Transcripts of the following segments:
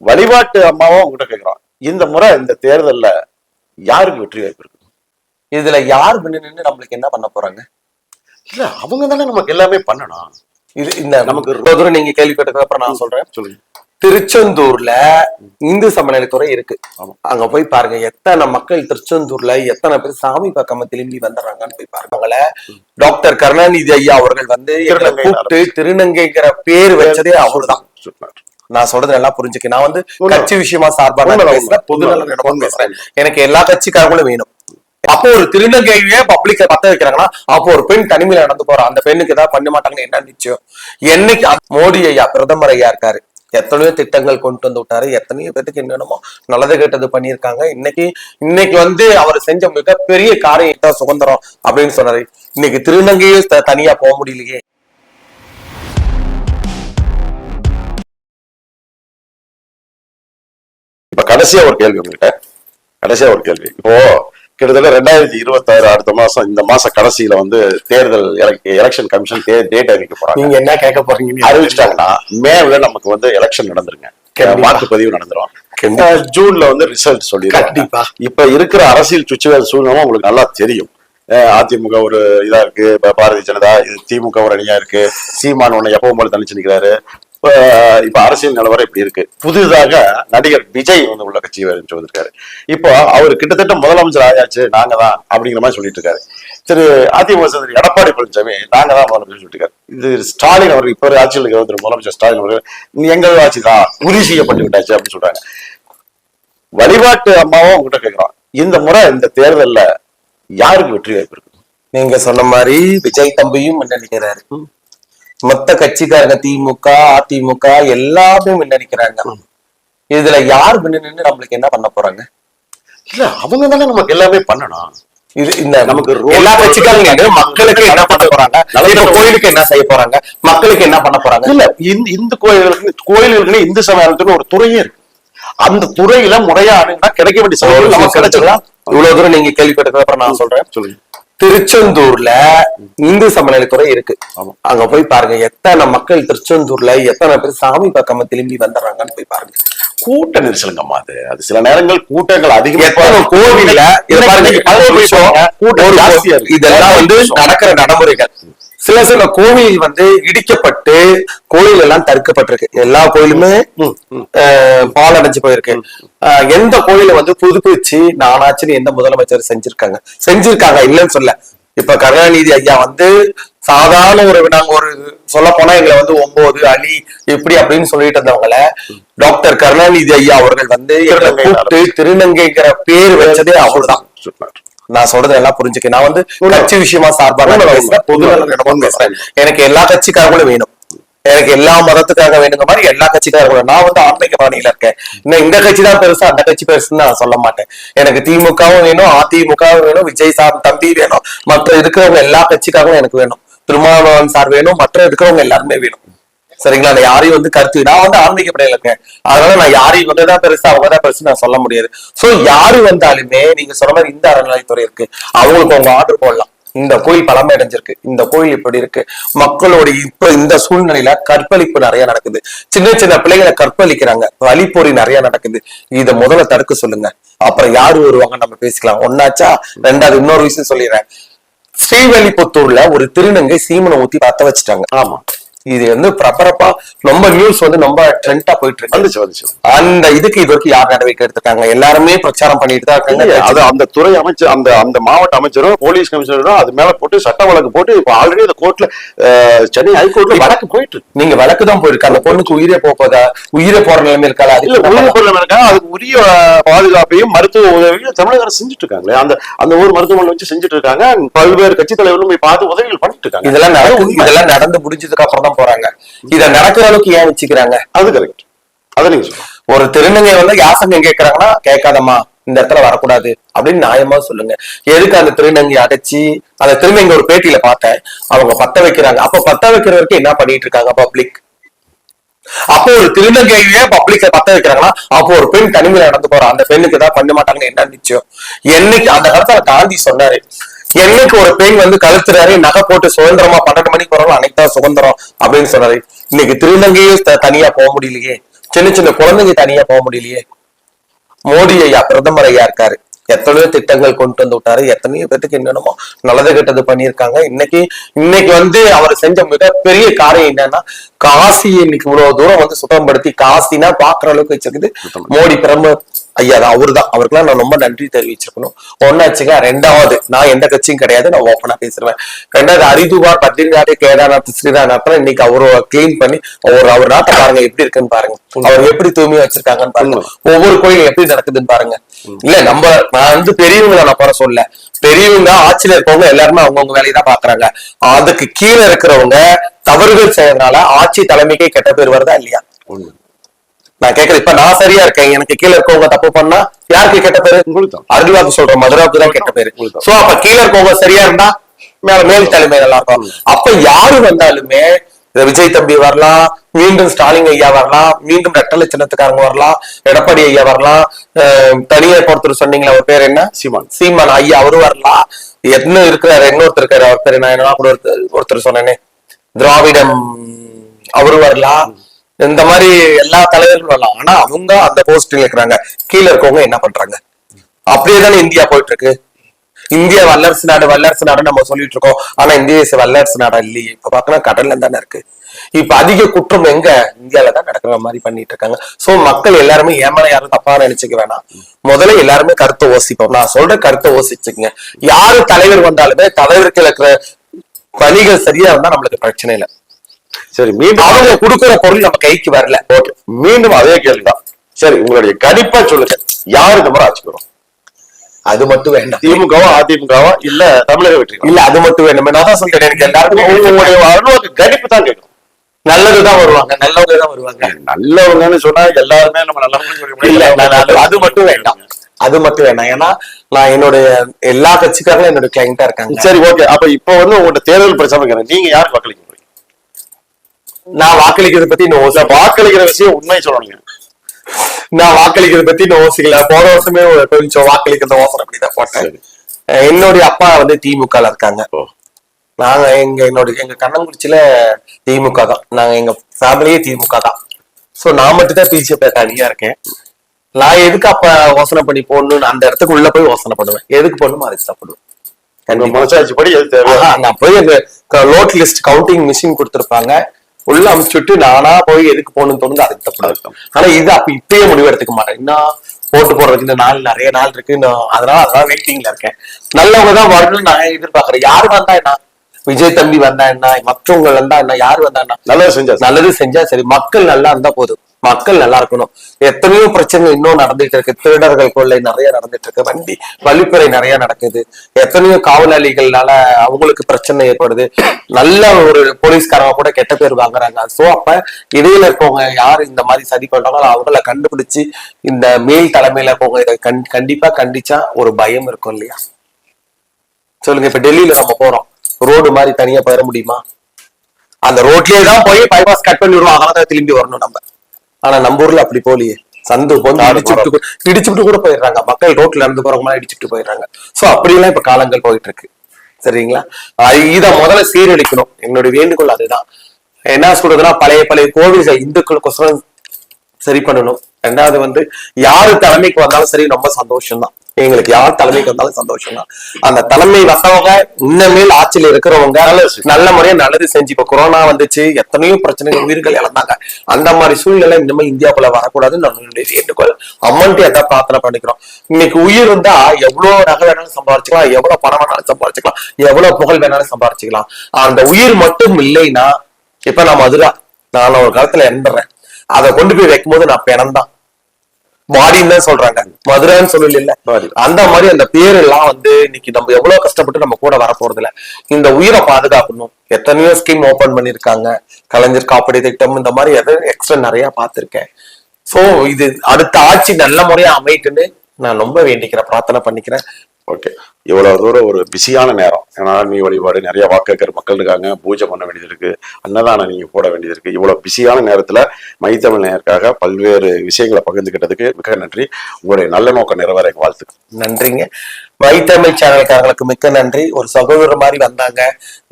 வழிபாட்டு அம்மாவும் உங்ககிட்ட கேக்குறோம் இந்த முறை இந்த தேர்தல்ல யாருக்கு வெற்றி வாய்ப்பு இருக்கு? இதுல யார் முன்ன நின்று நம்மளுக்கு என்ன பண்ண போறாங்க? இல்ல அவங்க தானே நமக்கு எல்லாமே பண்ணணும். இது இந்த நமக்கு இவ்வளவு தூரம் நீங்க கேள்விப்பட்டதுக்கு அப்புறம் நான் சொல்றேன். சொல்லுங்க. திருச்செந்தூர்ல இந்து சமநிலைத்துறை இருக்கு. அங்க போய் பாருங்க எத்தனை மக்கள் திருச்செந்தூர்ல எத்தனை பேர் சாமி பக்கமா திரும்பி வந்துடுறாங்கன்னு போய் பாருங்க. டாக்டர் கருணாநிதி ஐயா அவர்கள் வந்து கூப்பிட்டு திருநங்கைங்கிற பேர் வச்சதே அவர்தான். நான் சொல்றது நல்லா புரிஞ்சுக்க. நான் வந்து. கட்சி விஷயமா சார்பா பேசுறேன். பொது. பேசுறேன். எனக்கு எல்லா கட்சிக்காரங்களும் வேணும். அப்போ ஒரு திருநங்கையே பப்ளிக்க பத்த வைக்கிறாங்கன்னா அப்போ ஒரு பெண் தனிமையில நடந்து போறா அந்த பெண்ணுக்கு ஏதாவது பண்ண மாட்டாங்கன்னு என்ன நிச்சயம்? என்னைக்கு மோடி ஐயா பிரதமர் ஐயா இருக்காரு. எத்தனையோ திட்டங்கள் கொண்டு வந்து விட்டாரு. எத்தனையோ பேத்துக்கு என்னென்னமோ நல்லது கெட்டது பண்ணியிருக்காங்க. இன்னைக்கு இன்னைக்கு வந்து அவர் செஞ்ச மிகப்பெரிய காரியம் தான் சுதந்திரம் அப்படின்னு சொன்னாரு. இன்னைக்கு திருநங்கையே தனியா போக முடியலையே. கடைசியா ஒரு கேள்வி உங்ககிட்ட கடைசியா ஒரு கேள்வி. இப்போ கிட்டத்தட்ட ரெண்டாயிரத்தி இருபத்தாறு அடுத்த மாசம் இந்த மாச கடைசியில வந்து தேர்தல் எலெக்ஷன் கமிஷன் டேட் அறிவிக்க போறாங்க. நீங்க என்ன கேட்க போறீங்க அறிவிச்சிட்டாங்கன்னா மேல நமக்கு வந்து எலெக்ஷன் நடந்துருங்க. வாக்குப்பதிவு நடந்துரும். ஜூன்ல வந்து ரிசல்ட் கண்டிப்பா. இப்ப இருக்கிற அரசியல் சுச்சுவேஷன் சூழ்நிலை உங்களுக்கு நல்லா தெரியும். அதிமுக ஒரு இதா இருக்கு. பாரதிய ஜனதா இது திமுக ஒரு அணியா இருக்கு. சீமான் ஒண்ணு எப்பவும் போல தனிச்சு நிக்கிறாரு. இப்ப அரசியல் நிலவரம் இப்படி இருக்கு. புதிதாக நடிகர் விஜய் வந்து உள்ள கட்சி அறிவிச்சு வந்திருக்காரு. இப்போ அவர் கிட்டத்தட்ட முதலமைச்சர் ஆயாச்சு நாங்க தான் அப்படிங்கிற மாதிரி சொல்லிட்டு இருக்காரு. திரு அதிமுக எடப்பாடி பழனிசாமி நாங்க தான் முதலமைச்சர் சொல்லிட்டு இருக்காரு. இது ஸ்டாலின் அவர் இப்ப ஆட்சியில் திரு முதலமைச்சர் ஸ்டாலின் அவர்கள் "நீ எங்கள் ஆட்சி தான் உறுதி செய்யப்பட்டு விட்டாச்சு அப்படின்னு சொல்றாங்க. வழிபாட்டு அம்மாவும் உங்ககிட்ட கேட்கிறோம் இந்த முறை இந்த தேர்தல்ல யாருக்கு வெற்றி வாய்ப்பு இருக்கு? நீங்க சொன்ன மாதிரி விஜய் தம்பியும் நினைக்கிறாரு மொத்த கட்சிக்காரங்க திமுக அதிமுக எல்லாமே முன்னணிக்கிறாங்க. இதுல யார் முன்ன நம்மளுக்கு என்ன பண்ண போறாங்க? இல்ல அவங்க தானே நமக்கு எல்லாமே பண்ணணும். இது இந்த நமக்கு எல்லா கட்சிக்காரங்க மக்களுக்கு என்ன பண்ண போறாங்க? கோயிலுக்கு என்ன செய்ய போறாங்க? மக்களுக்கு என்ன பண்ண போறாங்க? இல்ல இந்த இந்து கோயில்களுக்கு கோயில்களுக்கு இந்து சமயத்துக்கு ஒரு துறையே இருக்கு. அந்த துறையில முறையா கிடைக்க வேண்டிய சலுகைகள் நமக்கு கிடைச்சிடலாம் இவ்வளவு தூரம் நீங்க கேள்விப்பட்டதுக்கு அப்புறம் நான் சொல்றேன். சொல்லுங்க. திருச்செந்தூர்ல இந்து சமநிலைத்துறை இருக்கு. ஆமா. அங்க போய் பாருங்க எத்தனை மக்கள் திருச்செந்தூர்ல எத்தனை பேர் சாமி பக்கமா திரும்பி வந்துடுறாங்கன்னு போய் பாருங்க. கூட்ட நெரிசலுங்கம்மா அது. அது சில நேரங்கள் கூட்டங்கள் அதிகமா கோவில்ல. இதெல்லாம் வந்து நடக்கிற நடைமுறைகள். சில சில கோவில் வந்து இடிக்கப்பட்டு கோயில் எல்லாம் தடுக்கப்பட்டிருக்கு. எல்லா கோயிலுமே பால் அடைஞ்சு போயிருக்கு. எந்த கோயிலை வந்து புதுப்பிச்சு நானாச்சுன்னு எந்த முதலமைச்சர் செஞ்சிருக்காங்க? செஞ்சிருக்காங்க இல்லைன்னு சொல்ல இப்ப கருணாநிதி ஐயா வந்து சாதாரண ஒரு நாங்க ஒரு சொல்ல போனா எங்களை வந்து ஒன்பது அலி இப்படி அப்படின்னு சொல்லிட்டு இருந்தவங்கள டாக்டர் கருணாநிதி ஐயா அவர்கள் வந்து கூப்பிட்டு திருநங்கைங்கிற பேர் வச்சதே அவர்தான். நான் சொல்றது எல்லாம் புரிஞ்சுக்க. நான் வந்து கட்சி விஷயமா சார்பா பேசுறேன் பொது பேசுறேன் எனக்கு எல்லா கட்சிக்காரங்களும் வேணும். எனக்கு எல்லா மதத்துக்காக வேணுங்க மாதிரி எல்லா கட்சிக்காரங்களும் நான் வந்து ஆன்மீக பாணியில இருக்கேன். இன்னும் இந்த கட்சி தான் பெருசு அந்த கட்சி பெருசுன்னு நான் சொல்ல மாட்டேன். எனக்கு திமுகவும் வேணும் அதிமுகவும் வேணும் விஜய் சார் தம்பி வேணும். மற்ற இருக்கிறவங்க எல்லா கட்சிக்காகவும் எனக்கு வேணும். திருமாவளவன் சார் வேணும் மற்ற இருக்கிறவங்க எல்லாருமே வேணும். சரிங்களா? நான் யாரையும் வந்து கருத்து நான் வந்து ஆன்மீக படையில இருக்கேன். அதனால நான் யாரையும் இவங்க தான் பெருசு அவங்க தான் பெருசு நான் சொல்ல முடியாது. சோ யாரு வந்தாலுமே நீங்க சொன்ன மாதிரி இந்த அறநிலைத்துறை இருக்கு. அவங்களுக்கு அவங்க ஆர்டர் போடலாம். இந்த கோயில் பழமை அடைஞ்சிருக்கு. இந்த கோயில் இப்படி இருக்கு. மக்களோட இப்ப இந்த சூழ்நிலையில கற்பழிப்பு நிறைய நடக்குது. சின்ன சின்ன பிள்ளைகளை கற்பழிக்கிறாங்க. வழிப்பொறி நிறைய நடக்குது. இத முதல்ல தடுக்க சொல்லுங்க. அப்புறம் யாரு வருவாங்க நம்ம பேசிக்கலாம். ஒன்னாச்சா ரெண்டாவது இன்னொரு விஷயம் சொல்லிடுறேன். ஸ்ரீவல்லிபுத்தூர்ல ஒரு திருநங்கை சீமனை ஊத்தி பத்த வச்சுட்டாங்க. ஆமா. இது வந்து பரபரப்பா ரொம்ப நியூஸ் வந்து ரொம்ப ட்ரெண்டா போயிட்டு இருக்கு. வந்துச்சு வந்துச்சு அந்த இதுக்கு இது வரைக்கும் யார் நடவடிக்கை எடுத்திருக்காங்க எல்லாருமே பிரச்சாரம் பண்ணிட்டு தான் இருக்காங்க. அது அந்த துறை அமைச்சர் அந்த அந்த மாவட்ட அமைச்சரும் போலீஸ் கமிஷனரும் அது மேல போட்டு சட்ட வழக்கு போட்டு இப்ப ஆல்ரெடி அந்த கோர்ட்ல சென்னை ஹைகோர்ட்ல வழக்கு போயிட்டு இருக்கு. நீங்க வழக்கு தான் போயிருக்கு அந்த பொண்ணுக்கு உயிரே போதா? உயிரே போற நிலைமை இருக்காது அது இல்ல உயிர் பொருள் இருக்கா? அதுக்கு உரிய பாதுகாப்பையும் மருத்துவ உதவியும் தமிழக அரசு செஞ்சுட்டு இருக்காங்களே. அந்த அந்த ஒரு மருத்துவமனை வச்சு செஞ்சுட்டு இருக்காங்க. பல்வேறு கட்சி தலைவர்களும் போய் பார்த்து உதவிகள் பண்ணிட்டு இருக்காங்க. இதெல்லாம். இதெல்லாம் நடந்து முடிஞ்சதுக்கு அப்புறம் போறாங்க. இத நடக்கிற அளவுக்கு ஏன் வச்சுக்கிறாங்க? அது கரெக்ட் அதை நீங்க ஒரு திருநங்கை வந்து யாசகம் கேட்கறாங்கன்னா கேட்காதம்மா இந்த இடத்துல வரக்கூடாது அப்படின்னு நியாயமா சொல்லுங்க. எதுக்கு அந்த திருநங்கை அடைச்சி அந்த திருநங்கை ஒரு பேட்டியில பார்த்தேன். அவங்க பத்த வைக்கிறாங்க. அப்ப பத்த வைக்கிற வரைக்கும் என்ன பண்ணிட்டு இருக்காங்க பப்ளிக் அப்போ ஒரு திருநங்கையே பப்ளிக்க பத்த வைக்கிறாங்கன்னா அப்போ ஒரு பெண் தனிமையில நடந்து போறா. அந்த பெண்ணுக்கு ஏதாவது பண்ண மாட்டாங்கன்னு என்ன நிச்சயம்? என்னைக்கு அந்த காலத்துல காந்தி சொன்னாரு என்னைக்கு ஒரு பெண் வந்து கழுத்துறாரு நகை போட்டு சுதந்திரமா பன்னெண்டு மணிக்கு போறவங்க அன்னைக்கு தான் சுதந்திரம் அப்படின்னு சொன்னாரு. இன்னைக்கு திருநங்கையே தனியா போக முடியலையே. சின்ன சின்ன குழந்தைங்க தனியா போக முடியலையே. மோடி ஐயா பிரதமர் ஐயா இருக்காரு. எத்தனையோ திட்டங்கள் கொண்டு வந்து விட்டாரு. எத்தனையோ பேத்துக்கு என்னென்னமோ நல்லது கெட்டது பண்ணியிருக்காங்க. இன்னைக்கு இன்னைக்கு வந்து அவர் செஞ்ச மிகப்பெரிய காரியம் என்னன்னா காசி இன்னைக்கு இவ்வளவு தூரம் வந்து சுத்தப்படுத்தி காசினா பாக்குற அளவுக்கு வச்சிருக்குது. மோடி பிரதமர் ஐயா தான் அவரு தான் அவருக்குலாம் நான் ரொம்ப நன்றி தெரிவிச்சிருக்கணும். ஒன்னாச்சுங்க ரெண்டாவது நான் எந்த கட்சியும் கிடையாது நான் ஓப்பனா பேசுறேன் ரெண்டாவது ஹரிதுவார் பத்ரிநாத் கேதார்நாத் ஸ்ரீராநாத்லாம் இன்னைக்கு அவரு கிளீன் பண்ணி அவர் அவர் நாட்டை பாருங்க எப்படி இருக்குன்னு பாருங்க. அவர் எப்படி தூய்மையா வச்சிருக்காங்கன்னு பாருங்க. ஒவ்வொரு கோயிலும் எப்படி நடக்குதுன்னு பாருங்க. இல்ல நம்ம நான் வந்து பெரியவங்க நான் குறை சொல்ல பெரியவங்க ஆட்சியில இருக்கவங்க எல்லாருமே அவங்கவுங்க வேலையை தான் பாக்குறாங்க. அதுக்கு கீழே இருக்கிறவங்க தவறுகள் செய்யறதுனால ஆட்சி தலைமைக்கே கெட்ட பேர் வருதா இல்லையா? நான் கேக்குறேன் இப்ப நான் சரியா இருக்கேன். எனக்கு கீழே இருக்கவங்க தப்பு பண்ணா யாருக்கு கெட்ட பேரு. அருள்வாக்கு சொல்றோம் மதுராவுக்கு தான் கெட்ட பேரு. சோ அப்ப கீழே இருக்கவங்க சரியா இருந்தா மேல மேல் தலைமை நல்லா இருக்கும். அப்ப யாரு வந்தாலுமே இந்த விஜய் தம்பி வரலாம் மீண்டும் ஸ்டாலின் ஐயா வரலாம் மீண்டும் ரெட்டலை சின்னத்துக்காரங்க வரலாம் எடப்பாடி ஐயா வரலாம் அஹ் தனியார் ஒருத்தர் சொன்னீங்களா அவர் பேர் என்ன? சீமான். சீமான் ஐயா அவரு வரலாம். என்ன இருக்கிறாரு? இன்னொருத்தர் இருக்காரு அவர் பேரு நான் என்ன கூட ஒருத்தர் ஒருத்தர் சொன்னேனே. திராவிடம் அவரு வரலாம். இந்த மாதிரி எல்லா தலைவர்களும் வரலாம். ஆனா அவங்க அந்த போஸ்டில் இருக்கிறாங்க. கீழே இருக்கவங்க என்ன பண்றாங்க? அப்படியே தானே இந்தியா போயிட்டு இருக்கு இந்தியா வல்லரசு நாடு வல்லரசு நாடு நம்ம சொல்லிட்டு இருக்கோம். ஆனா இந்திய வல்லரசு நாடா இல்லையே. இப்ப பாக்கலாம் கடல்ல தானே இருக்கு. இப்ப அதிக குற்றம் எங்க? இந்தியால தான் நடக்கிற மாதிரி பண்ணிட்டு இருக்காங்க. சோ மக்கள் எல்லாருமே ஏமாற யாரும் தப்பா நினைச்சுக்க வேணாம். முதல்ல எல்லாருமே கருத்தை யோசிப்போம். நான் சொல்ற கருத்தை யோசிச்சுக்கங்க. யாரு தலைவர் வந்தாலுமே தலைவருக்கு இருக்கிற பணிகள் சரியா இருந்தா நம்மளுக்கு பிரச்சனை இல்லை. சரி மீண்டும் அவங்க கொடுக்கிற பொருள் நம்ம கைக்கு வரல. ஓகே மீண்டும் அதே கேள்விதான். சரி உங்களுடைய கணிப்பா சொல்லுங்க. யார் இந்த முறை அது மட்டும் வேண்டாம். திமுகவா அதிமுகவா? இல்ல தமிழக வெற்றி இல்ல அது மட்டும் வேணும் நான் தான் சொல்றேன். எனக்கு அலுவலக கணிப்பு தான் கேட்கும். நல்லதுதான் வருவாங்க. நல்லவங்க தான் வருவாங்க. நல்லவங்கன்னு சொன்னா எல்லாருமே நம்ம முடியாது. இல்ல அது மட்டும் வேண்டாம். அது மட்டும் வேண்டாம். ஏன்னா நான் என்னுடைய எல்லா கட்சிக்காரங்களும் என்னோட கிளைண்டா இருக்காங்க. சரி ஓகே அப்ப இப்போ வந்து உங்கள்ட்ட தேர்தல் பிரச்சாரம். நீங்க யாருக்கு வாக்களிக்க போறீங்க நான் வாக்களிக்கிறத பத்தி இன்னும் வாக்களிக்கிற விஷயம் உண்மை சொல்லணுங்க. நான் வாக்களிக்கிறத பத்தி இன்னும் யோசிக்கல. போன வருஷமே கொஞ்சம் வாக்களிக்கிறத ஓசரம் அப்படிதான் போட்டேன். சரி. அஹ் என்னுடைய அப்பா வந்து திமுக இருக்காங்க. நாங்க எங்க என்னோட எங்க கண்ணங்குறிச்சியில திமுக தான். நாங்க எங்க ஃபேமிலியே திமுக தான். சோ நான் மட்டும் தான் பிஜேபி தனியா இருக்கேன். நான் எதுக்கு அப்ப யோசனை பண்ணி போடணும்னு அந்த இடத்துக்கு உள்ள போய் யோசனை பண்ணுவேன். எதுக்கு போடணுமோ அதுக்கு சாப்பிடுவேன் மனசாட்சி படி நான் போய் அந்த லோட் லிஸ்ட் கவுண்டிங் மிஷின் கொடுத்திருப்பாங்க. உள்ள அமுச்சுட்டு நானா போய் எதுக்கு போகணும்னு தோணுது அதுக்கு தப்பு ஆனா இது அப்ப இப்பயே முடிவு எடுத்துக்க மாட்டேன். இன்னும் போட்டு போடுறதுக்கு இந்த நாள் நிறைய நாள் இருக்கு. இன்னும் அதனால அதனால வெயிட்டிங்ல இருக்கேன். நல்லவங்க தான் வரணும்னு நான் எதிர்பார்க்கறேன். யாரு வந்தா என்ன? விஜய் தம்பி வந்தா என்ன? மற்றவங்க வந்தா என்ன? யாரு வந்தா என்ன? நல்லது செஞ்சா. நல்லது செஞ்சா சரி. மக்கள் நல்லா இருந்தா போதும். மக்கள் நல்லா இருக்கணும். எத்தனையோ பிரச்சனை இன்னும் நடந்துட்டு இருக்கு. திருடர்கள் கொள்ளை நிறைய நடந்துட்டு இருக்கு. வண்டி வழிப்பறை நிறைய நடக்குது. எத்தனையோ காவலாளிகள்னால அவங்களுக்கு பிரச்சனை ஏற்படுது. நல்ல ஒரு போலீஸ்காரங்க கூட கெட்ட பேர் வாங்குறாங்க. சோ அப்ப இடையில இருக்கவங்க யாரு இந்த மாதிரி சதி பண்றாங்களோ அவங்கள கண்டுபிடிச்சு இந்த மேல் தலைமையில இருக்கவங்க இதை கண் கண்டிப்பா கண்டிச்சா ஒரு பயம் இருக்கும் இல்லையா? சொல்லுங்க இப்ப டெல்லியில நம்ம போறோம். ரோடு மாதிரி தனியா போயிட முடியுமா? அந்த ரோட்லயே தான் போய் பைபாஸ் கட் பண்ணி விடுவோம். அதனால திரும்பி வரணும் நம்ம. ஆனா நம்ம ஊர்ல அப்படி போலியே சந்து வந்து இடிச்சுட்டு இடிச்சுட்டு கூட போயிடுறாங்க. மக்கள் ரோட்ல நடந்து போறவங்க இடிச்சுட்டு போயிடுறாங்க. சோ அப்படியெல்லாம் இப்ப காலங்கள் போயிட்டு இருக்கு சரிங்களா இத முதல்ல சீரழிக்கணும். என்னுடைய வேண்டுகோள் அதுதான். என்ன சொல்றதுன்னா பழைய பழைய கோவில்கள் இந்துக்களுக்கோசரம் சரி பண்ணணும். ரெண்டாவது வந்து யாரு தலைமைக்கு வந்தாலும் சரி ரொம்ப சந்தோஷம் தான் எங்களுக்கு யார் தலைமைக்கு வந்தாலும் சந்தோஷம் தான் அந்த தலைமை வசவங்க இன்னமேல் ஆட்சியில இருக்கிறவங்க நல்ல முறையா நல்லது செஞ்சு இப்ப கொரோனா வந்துச்சு எத்தனையோ பிரச்சனைகள் உயிர்கள் இழந்தாங்க. அந்த மாதிரி சூழ்நிலை இனிமேல் இந்தியாவுக்குள்ள வரக்கூடாதுன்னு நம்மளுடைய வேண்டுகோள். அம்மன்ட்டு எதாவது பிரார்த்தனை பண்ணிக்கிறோம்? இன்னைக்கு உயிர் இருந்தா எவ்வளவு நகை வேணாலும் சம்பாரிச்சுக்கலாம் எவ்வளவு பணம் வேணாலும் சம்பாரிச்சுக்கலாம் எவ்வளவு புகழ் வேணாலும் சம்பாரிச்சுக்கலாம். அந்த உயிர் மட்டும் இல்லைன்னா இப்ப நான் மதுரா நான் ஒரு காலத்துல இறந்துடுறேன் அதை கொண்டு போய் வைக்கும்போது நான் பிணம்தான். பாடின்னு தான் சொல்றாங்க. மதுரைன்னு சொல்லல. அந்த மாதிரி அந்த பேர் எல்லாம் வந்து இன்னைக்கு நம்ம எவ்வளவு கஷ்டப்பட்டு நம்ம கூட வர போறது இல்ல இந்த உயிரை பாதுகாக்கணும். எத்தனையோ ஸ்கீம் ஓபன் பண்ணிருக்காங்க கலைஞர் காப்பீடு திட்டம் இந்த மாதிரி எதை எக்ஸ்ட்ரா நிறைய பார்த்திருக்கேன். சோ இது அடுத்த ஆட்சி நல்ல முறையா அமைட்டுன்னு நான் ரொம்ப வேண்டிக்கிறேன் பிரார்த்தனை பண்ணிக்கிறேன். ஓகே இவ்வளவு தூரம் ஒரு பிஸியான நேரம். ஏன்னா நீ வழிபாடு நிறைய வாக்கேற்கிற மக்கள் இருக்காங்க. பூஜை பண்ண வேண்டியது இருக்கு அன்னதானம் நீங்க போட வேண்டியது இருக்கு இவ்வளவு பிஸியான நேரத்துல மைத்தமிழ் நேருக்காக பல்வேறு விஷயங்களை பகிர்ந்துக்கிட்டதுக்கு மிக நன்றி. உங்களுடைய நல்ல நோக்கம் நிறைவேற எனக்கு வாழ்த்துக்கள். நன்றிங்க. வைத்தமிழ் சேனல்காரங்களுக்கு மிக்க நன்றி. ஒரு சகோதரர் மாதிரி வந்தாங்க.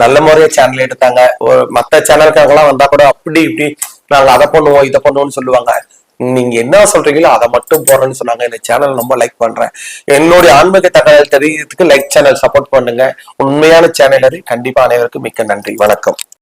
நல்ல முறையை சேனல் எடுத்தாங்க. ஒரு மற்ற சேனல்காரங்களாம் வந்தா கூட அப்படி இப்படி நாங்க அதை பண்ணுவோம் இதை பண்ணுவோம்னு சொல்லுவாங்க. நீங்க என்ன சொல்றீங்களோ அதை மட்டும் போடுறேன்னு சொன்னாங்க. இந்த சேனல் ரொம்ப லைக் பண்றேன். என்னுடைய ஆன்மீக தகவல் தெரியறதுக்கு லைக் சேனல் சப்போர்ட் பண்ணுங்க. உண்மையான சேனல் அது கண்டிப்பா அனைவருக்கும் மிக்க நன்றி. வணக்கம்.